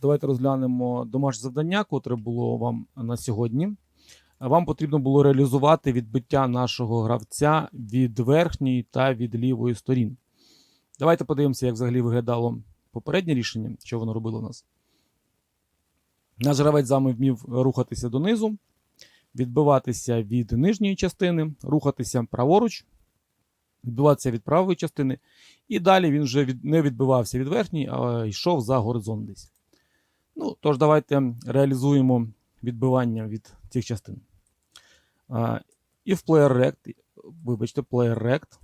Давайте розглянемо домашнє завдання, котре було вам на сьогодні. Вам потрібно було реалізувати відбиття нашого гравця від верхньої та від лівої сторін. Давайте подивимося, як взагалі виглядало попереднє рішення, що воно робило у нас. Наш гравець з вами вмів рухатися донизу, відбиватися від нижньої частини, рухатися праворуч, відбиватися від правої частини. І далі він вже від, не відбивався від верхньої, а йшов за горизонт десь. Ну, тож, давайте реалізуємо відбивання від цих частин. А, і в Player Rect, вибачте, Player Rect.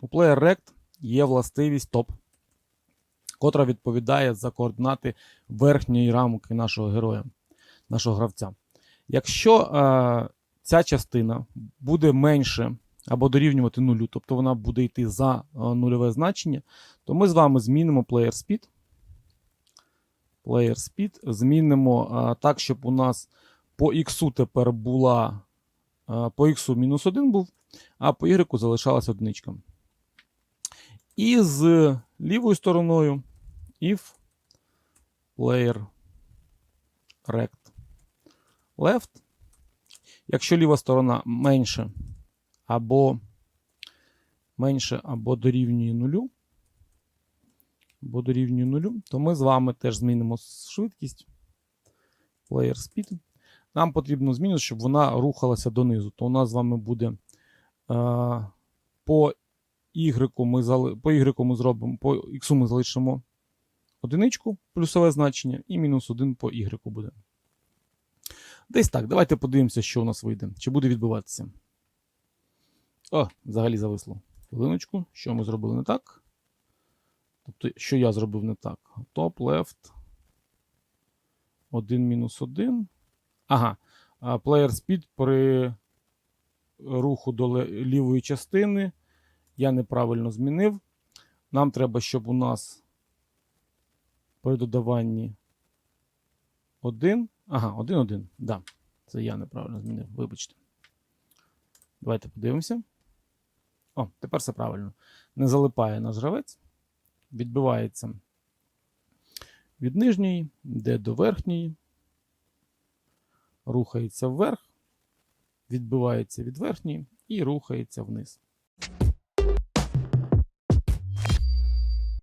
У Player Rect є властивість топ, котра відповідає за координати верхньої рамки нашого героя, нашого гравця. Якщо а, ця частина буде менше або дорівнювати нулю, тобто вона буде йти за нульове значення, то ми з вами змінимо Player Speed. Player Speed змінимо так, щоб у нас по X тепер була по X мінус 1 був, а по Y залишалася одиничка. І з лівою стороною if player rect left. Якщо ліва сторона менше або менше або дорівнює нулю, або дорівнює нулю, то ми з вами теж змінимо швидкість player speed. Нам потрібно змінити, щоб вона рухалася донизу. То у нас з вами буде е, по Y ми, зали... по Y ми зробимо, по X ми залишимо одиничку, плюсове значення, і мінус 1 по Y буде. Десь так. Давайте подивимося, що у нас вийде. Чи буде відбуватися. О, взагалі зависло. Хвилиночку. Що ми зробили не так? Тобто, що я зробив не так? Топ, left. 1 мінус 1. Ага. Player speed при руху до лівої частини. Я неправильно змінив. Нам треба, щоб у нас при додаванні 1. Ага, 1, 1. Да. Це я неправильно змінив. Вибачте. Давайте подивимося. О, тепер все правильно. Не залипає наш гравець. Відбивається від нижньої, йде до верхньої. Рухається вверх, відбивається від верхньої і рухається вниз.